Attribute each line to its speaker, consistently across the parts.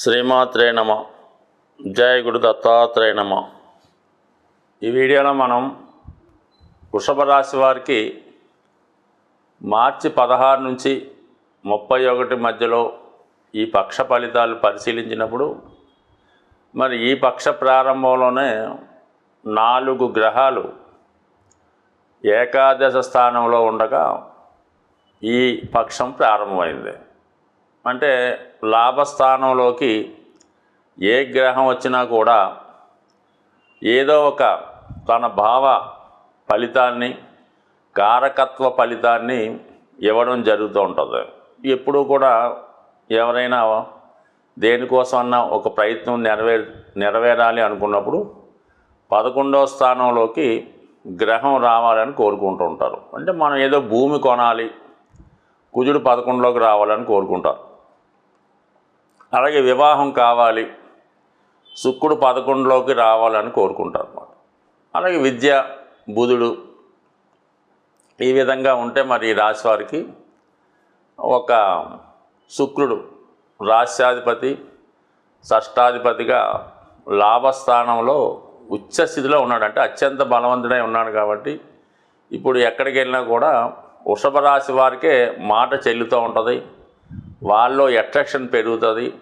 Speaker 1: శ్రీమాత్రే నమ. జయ గురు దత్తాత్రేయ నమ. ఈ వీడియోలో మనం వృషభ రాశి వారికి మార్చి పదహారు నుంచి ముప్పై ఒకటి మధ్యలో ఈ పక్ష ఫలితాలు పరిశీలించినప్పుడు మరి ఈ పక్ష ప్రారంభంలోనే నాలుగు గ్రహాలు ఏకాదశ స్థానంలో ఉండగా ఈ పక్షం ప్రారంభమైంది. అంటే లాభస్థానంలోకి ఏ గ్రహం వచ్చినా కూడా ఏదో ఒక తన భావ ఫలితాన్ని కారకత్వ ఫలితాన్ని ఇవ్వడం జరుగుతూ ఉంటుంది. ఎప్పుడూ కూడా ఎవరైనా దేనికోసమన్నా ఒక ప్రయత్నం నెరవే నెరవేరాలి అనుకున్నప్పుడు పదకొండవ స్థానంలోకి గ్రహం రావాలని కోరుకుంటూ ఉంటారు. అంటే మనం ఏదో భూమి కొనాలి కుజుడు పదకొండులోకి రావాలని కోరుకుంటారు. అలాగే వివాహం కావాలి. శుక్రుడు పదకొండులోకి రావాలని కోరుకుంటారు అనమాట అలాగే విద్య బుధుడు ఈ విధంగా ఉంటే మరి ఈ రాశి వారికి ఒక శుక్రుడు రాశ్యాధిపతి షష్టాధిపతిగా లాభస్థానంలో ఉచ్చ స్థితిలో ఉన్నాడు. అంటే అత్యంత బలవంతుడై ఉన్నాడు కాబట్టి ఇప్పుడు ఎక్కడికి వెళ్ళినా కూడా వృషభ రాశి వారికే మాట చెల్లుతూ ఉంటుంది. వాళ్ళలో అట్రాక్షన్ పెరుగుతుంది.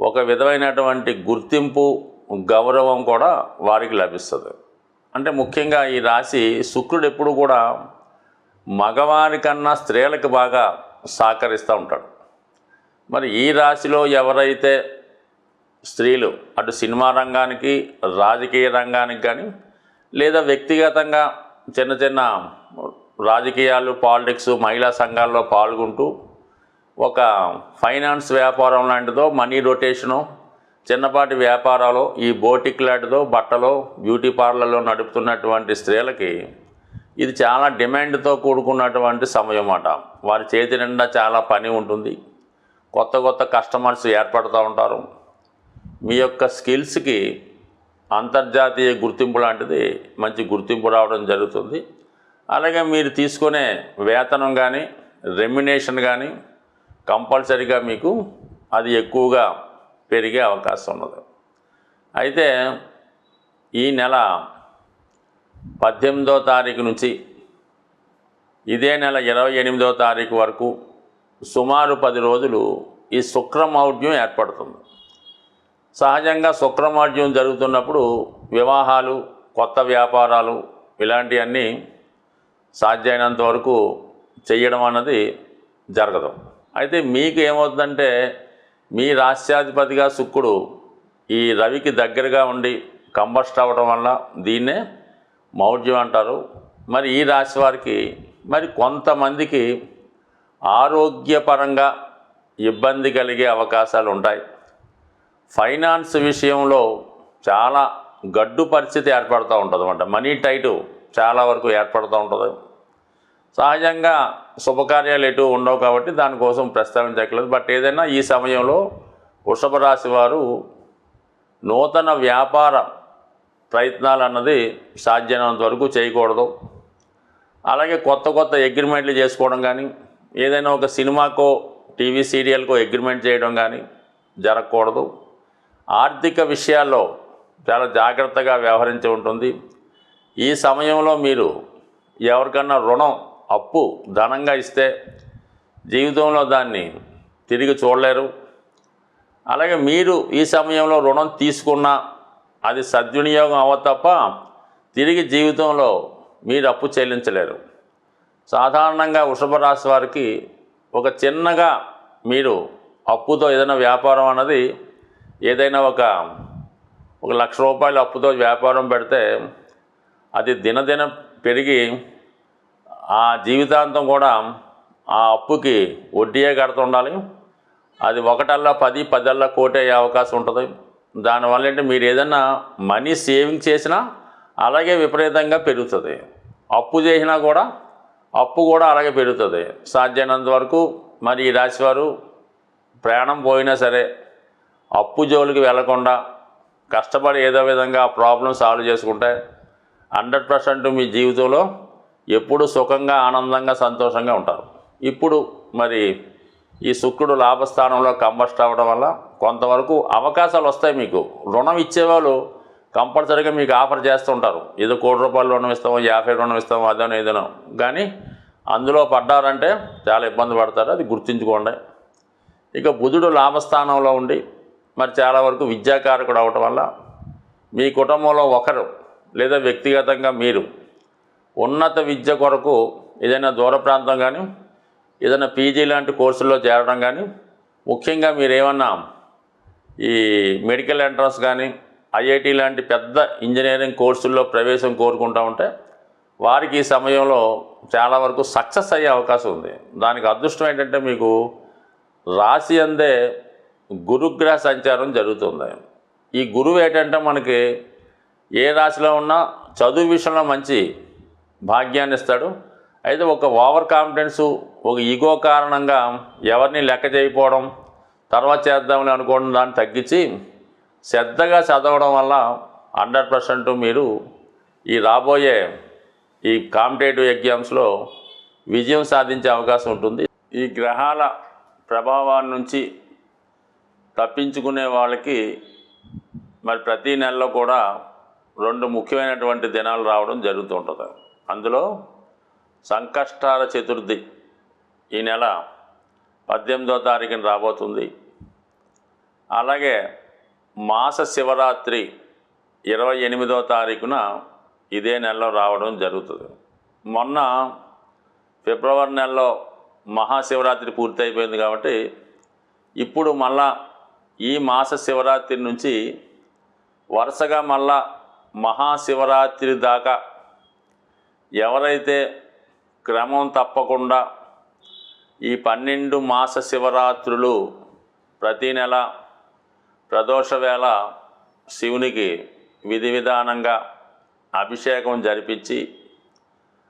Speaker 1: ఒక విధమైనటువంటి గుర్తింపు గౌరవం కూడా వారికి లభిస్తుంది. అంటే ముఖ్యంగా ఈ రాశి శుక్రుడు ఎప్పుడు కూడా మగవారి కన్నా స్త్రీలకు బాగా సహకరిస్తూ ఉంటాడు. మరి ఈ రాశిలో ఎవరైతే స్త్రీలు అటు సినిమా రంగానికి రాజకీయ రంగానికి కానీ లేదా వ్యక్తిగతంగా చిన్న చిన్న రాజకీయాలు పాలిటిక్స్ మహిళా సంఘాల్లో పాల్గొంటూ ఒక ఫైనాన్స్ వ్యాపారం లాంటిదో మనీ రొటేషను చిన్నపాటి వ్యాపారాలు ఈ బోటిక్ లాంటిదో బట్టలో బ్యూటీ పార్లర్లో నడుపుతున్నటువంటి స్త్రీలకి ఇది చాలా డిమాండ్తో కూడుకున్నటువంటి సమయం అన్నమాట వారి చేతి నిండా చాలా పని ఉంటుంది. కొత్త కొత్త కస్టమర్స్ ఏర్పడుతూ ఉంటారు. మీ యొక్క స్కిల్స్కి అంతర్జాతీయ గుర్తింపు లాంటిది మంచి గుర్తింపు రావడం జరుగుతుంది. అలాగే మీరు తీసుకునే వేతనం కానీ రెమ్యునేషన్ కానీ కంపల్సరీగా మీకు అది ఎక్కువగా పెరిగే అవకాశం ఉన్నది. అయితే ఈ నెల పద్దెనిమిదో తారీఖు నుంచి ఇదే నెల ఇరవై ఎనిమిదో తారీఖు వరకు సుమారు పది రోజులు ఈ శుక్రమౌఢ్యం ఏర్పడుతుంది. సహజంగా శుక్రమౌఢ్యం జరుగుతున్నప్పుడు వివాహాలు కొత్త వ్యాపారాలు ఇలాంటివన్నీ సాధ్యమైనంత వరకు చేయడం అన్నది జరగదు. అయితే మీకు ఏమవుతుందంటే మీ రాష్ట్రాధిపతిగా శుక్రుడు ఈ రవికి దగ్గరగా ఉండి కంబస్ట్ అవ్వడం వల్ల దీన్నే మౌఢ్యం అంటారు. మరి ఈ రాశి వారికి మరి కొంతమందికి ఆరోగ్యపరంగా ఇబ్బంది కలిగే అవకాశాలు ఉంటాయి. ఫైనాన్స్ విషయంలో చాలా గడ్డు పరిస్థితి ఏర్పడుతూ ఉంటుంది అన్నమాట మనీ టైటు చాలా వరకు ఏర్పడుతూ ఉంటుంది. సహజంగా శుభకార్యాలు ఎటు ఉండవు కాబట్టి దానికోసం ప్రస్తావించట్లేదు బట్ ఏదైనా ఈ సమయంలో వృషభ రాశి వారు నూతన వ్యాపార ప్రయత్నాలు అన్నది సాధ్యమైనంత వరకు చేయకూడదు. అలాగే కొత్త కొత్త అగ్రిమెంట్లు చేసుకోవడం కానీ ఏదైనా ఒక సినిమాకో టీవీ సీరియల్కో అగ్రిమెంట్ చేయడం కానీ జరగకూడదు. ఆర్థిక విషయాల్లో చాలా జాగ్రత్తగా వ్యవహరించి ఉంటుంది. ఈ సమయంలో మీరు ఎవరికన్నా రుణం అప్పు ధనంగా ఇస్తే జీవితంలో దాన్ని తిరిగి చూడలేరు. అలాగే మీరు ఈ సమయంలో రుణం తీసుకున్నా అది సద్వినియోగం అవ్వ తప్ప తిరిగి జీవితంలో మీరు అప్పు చెల్లించలేరు. సాధారణంగా వృషభ రాశి వారికి ఒక చిన్నగా మీరు అప్పుతో ఏదైనా వ్యాపారం అన్నది ఏదైనా ఒక ఒక లక్ష రూపాయల అప్పుతో వ్యాపారం పెడితే అది దినదిన పెరిగి ఆ జీవితాంతం కూడా ఆ అప్పుకి వడ్డీయే కడుతుండాలి. అది ఒకటల్లా పది పదల్లా కోటి అయ్యే అవకాశం ఉంటుంది. దానివల్ల ఏంటంటే మీరు ఏదన్నా మనీ సేవింగ్ చేసినా అలాగే విపరీతంగా పెరుగుతుంది. అప్పు చేసినా కూడా అప్పు కూడా అలాగే పెరుగుతుంది. సాధ్యమైనంత వరకు మరి ఈ రాశివారు ప్రయాణం పోయినా సరే అప్పు జోలికి వెళ్ళకుండా కష్టపడి ఏదో విధంగా ఆ ప్రాబ్లం సాల్వ్ చేసుకుంటే హండ్రెడ్ పర్సెంట్ మీ జీవితంలో ఎప్పుడు సుఖంగా ఆనందంగా సంతోషంగా ఉంటారు. ఇప్పుడు మరి ఈ శుక్రుడు లాభస్థానంలో కంబస్ట్ అవ్వడం వల్ల కొంతవరకు అవకాశాలు వస్తాయి మీకు. రుణం ఇచ్చేవాళ్ళు కంపల్సరీగా మీకు ఆఫర్ చేస్తుంటారు ఏదో కోటి రూపాయలు రుణం ఇస్తాము యాభై రుణం ఇస్తాము అదేనో ఏదైనా కానీ అందులో పడ్డారంటే చాలా ఇబ్బంది పడతారు. అది గుర్తుంచుకోండి. ఇక బుధుడు లాభస్థానంలో ఉండి మరి చాలా వరకు విద్యాకారకుడు అవటం వల్ల మీ కుటుంబంలో ఒకరు లేదా వ్యక్తిగతంగా మీరు ఉన్నత విద్య కొరకు ఏదైనా దూర ప్రాంతం కానీ ఏదైనా పీజీ లాంటి కోర్సుల్లో చేరడం కానీ ముఖ్యంగా మీరేమన్నా ఈ మెడికల్ ఎంట్రన్స్ కానీ ఐఐటి లాంటి పెద్ద ఇంజనీరింగ్ కోర్సుల్లో ప్రవేశం కోరుకుంటూ ఉంటే వారికి ఈ సమయంలో చాలా వరకు సక్సెస్ అయ్యే అవకాశం ఉంది. దానికి అదృష్టం ఏంటంటే మీకు రాశి అందే గురుగ్రహ సంచారం జరుగుతుంది. ఈ గురువు ఏంటంటే మనకి ఏ రాశిలో ఉన్నా చదువు విషయంలో మంచి భాగ్యాన్ని ఇస్తాడు అయితే ఒక ఓవర్ కాన్ఫిడెన్సు ఒక ఈగో కారణంగా ఎవరిని లెక్క చేయకపోవడం తర్వాత చేద్దామని అనుకోవడం దాన్ని తగ్గించి శ్రద్ధగా చదవడం వల్ల హండ్రెడ్ పర్సెంట్ మీరు ఈ రాబోయే ఈ కాంపిటేటివ్ ఎగ్జామ్స్లో విజయం సాధించే అవకాశం ఉంటుంది. ఈ గ్రహాల ప్రభావాన్ని నుంచి తప్పించుకునే వాళ్ళకి మరి ప్రతి నెలలో కూడా రెండు ముఖ్యమైనటువంటి దినాలు రావడం జరుగుతూ ఉంటుంది. అందులో సంకష్టాల చతుర్థి ఈ నెల పద్దెనిమిదో తారీఖున రాబోతుంది. అలాగే మాస శివరాత్రి ఇరవై ఎనిమిదో తారీఖున ఇదే నెలలో రావడం జరుగుతుంది. మొన్న ఫిబ్రవరి నెలలో మహాశివరాత్రి పూర్తయిపోయింది కాబట్టి ఇప్పుడు మళ్ళా ఈ మాస శివరాత్రి నుంచి వరుసగా మళ్ళా మహాశివరాత్రి దాకా ఎవరైతే క్రమం తప్పకుండా ఈ పన్నెండు మాస శివరాత్రులు ప్రతి నెల ప్రదోష వేళ శివునికి విధి విధానంగా అభిషేకం జరిపించి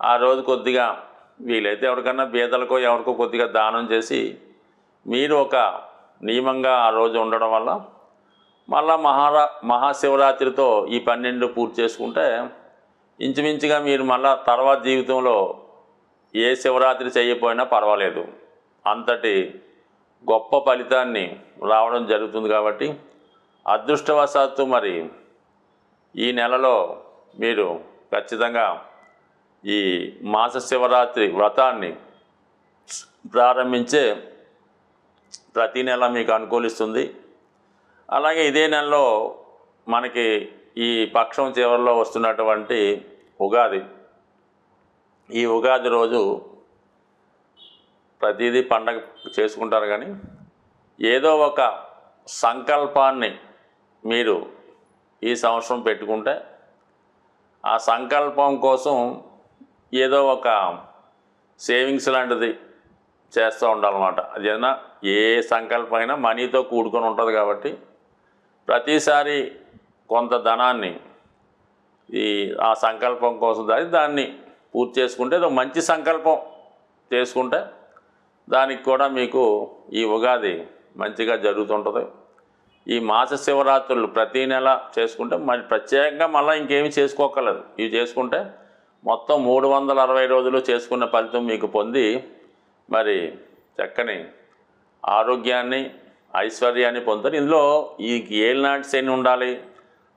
Speaker 1: ఆ రోజు కొద్దిగా వీలైతే ఎవరికన్నా బీదలకో ఎవరికో కొద్దిగా దానం చేసి మీరు ఒక నియమంగా ఆ రోజు ఉండడం వల్ల మళ్ళా మహారా మహాశివరాత్రితో ఈ పన్నెండు పూర్తి చేసుకుంటే ఇంచుమించుగా మీరు మళ్ళా తర్వాత జీవితంలో ఏ శివరాత్రి చేయకపోయినా పర్వాలేదు. అంతటి గొప్ప ఫలితాన్ని రావడం జరుగుతుంది కాబట్టి అదృష్టవశాత్తు మరి ఈ నెలలో మీరు ఖచ్చితంగా ఈ మాస శివరాత్రి వ్రతాన్ని ప్రారంభించే ప్రతి నెల మీకు అనుకూలిస్తుంది. అలాగే ఇదే నెలలో మనకి ఈ పక్షం చివరిలో వస్తున్నటువంటి ఉగాది. ఈ ఉగాది రోజు ప్రతిదీ పండగ చేసుకుంటారు కానీ ఏదో ఒక సంకల్పాన్ని మీరు ఈ సంవత్సరం పెట్టుకుంటే ఆ సంకల్పం కోసం ఏదో ఒక సేవింగ్స్ లాంటిది చేస్తూ ఉండాలన్నమాట. అదేనా ఏ సంకల్పం అయినా మనీతో కూడుకొని ఉంటుంది కాబట్టి ప్రతిసారి కొంత ధనాన్ని ఈ ఆ సంకల్పం కోసం దాని దాన్ని పూర్తి చేసుకుంటే ఏదో మంచి సంకల్పం చేసుకుంటే దానికి కూడా మీకు ఈ ఉగాది మంచిగా జరుగుతుంటుంది. ఈ మాస శివరాత్రులు ప్రతి నెల చేసుకుంటే మరి ప్రత్యేకంగా మళ్ళీ ఇంకేమి చేసుకోకలేదు ఇవి చేసుకుంటే మొత్తం మూడు వందల అరవై రోజులు చేసుకున్న ఫలితం మీకు పొంది మరి చక్కని ఆరోగ్యాన్ని ఐశ్వర్యాన్ని పొందుతారు. ఇందులో ఈ ఏలినాటి శని ఉండాలి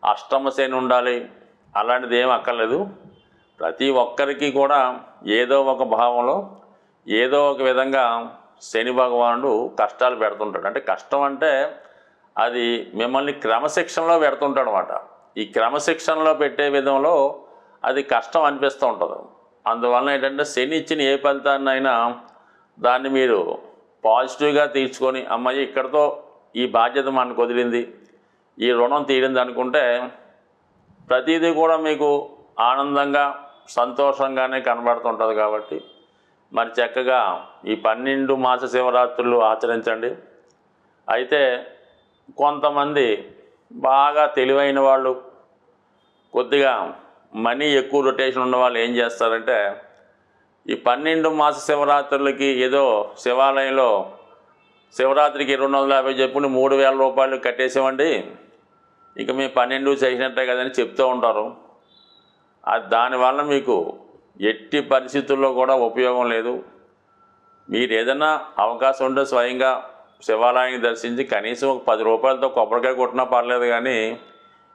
Speaker 1: అష్టమ శని ఉండాలి అలాంటిది ఏం అక్కర్లేదు. ప్రతి ఒక్కరికి కూడా ఏదో ఒక భావంలో ఏదో ఒక విధంగా శని భగవానుడు కష్టాలు పెడుతుంటాడు. అంటే కష్టం అంటే అది మిమ్మల్ని క్రమశిక్షణలో పెడుతుంటాడు అనమాట ఈ క్రమశిక్షణలో పెట్టే విధంలో అది కష్టం అనిపిస్తూ ఉంటుంది. అందువలన ఏంటంటే శని ఇచ్చిన ఏ ఫలితాన్నైనా దాన్ని మీరు పాజిటివ్గా తీర్చుకొని అమ్మాయి ఇక్కడతో ఈ బాధ్యత మనకు వదిలింది ఈ రుణం తీరింది అనుకుంటే ప్రతిదీ కూడా మీకు ఆనందంగా సంతోషంగానే కనబడుతుంటుంది కాబట్టి మరి చక్కగా ఈ పన్నెండు మాస శివరాత్రులు ఆచరించండి. అయితే కొంతమంది బాగా తెలివైన వాళ్ళు కొద్దిగా మనీ ఎక్కువ రొటేషన్ ఉన్న వాళ్ళు ఏం చేస్తారంటే ఈ పన్నెండు మాస శివరాత్రులకి ఏదో శివాలయంలో శివరాత్రికి రెండు వందల యాభై చెప్పుకుని మూడు వేల రూపాయలు కట్టేసామండి. ఇక మేము పన్నెండు చేసినట్టే కదని చెప్తూ ఉంటారు. అది దానివల్ల మీకు ఎట్టి పరిస్థితుల్లో కూడా ఉపయోగం లేదు. మీరు ఏదైనా అవకాశం ఉంటే స్వయంగా శివాలయాన్ని దర్శించి కనీసం ఒక పది రూపాయలతో కొబ్బరికాయ కొట్టినా పర్లేదు కానీ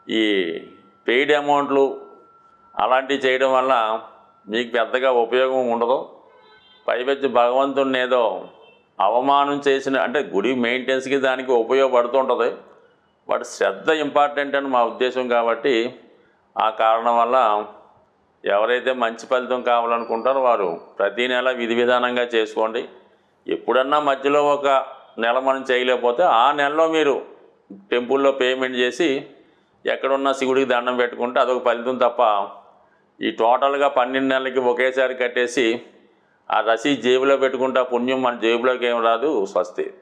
Speaker 1: ఈ పెయిడ్ అమౌంట్లు అలాంటివి చేయడం వల్ల మీకు పెద్దగా ఉపయోగం ఉండదు. పైపెచ్చి భగవంతుడిని ఏదో అవమానం చేసిన అంటే గుడి మెయింటెనెన్స్కి దానికి ఉపయోగపడుతుంటుంది. బట్ శ్రద్ధ ఇంపార్టెంట్ అని మా ఉద్దేశం కాబట్టి ఆ కారణం వల్ల ఎవరైతే మంచి ఫలితం కావాలనుకుంటారో వారు ప్రతి నెల విధి విధానంగా చేసుకోండి. ఎప్పుడన్నా మధ్యలో ఒక నెల మనం చేయలేకపోతే ఆ నెలలో మీరు టెంపుల్లో పేమెంట్ చేసి ఎక్కడున్న శివుడికి దండం పెట్టుకుంటే అదొక ఫలితం తప్ప ఈ టోటల్గా పన్నెండు నెలలకి ఒకేసారి కట్టేసి ఆ రసీదు జేబులో పెట్టుకుంటా ఆ పుణ్యం మన జేబులోకి ఏం రాదు స్వస్తి.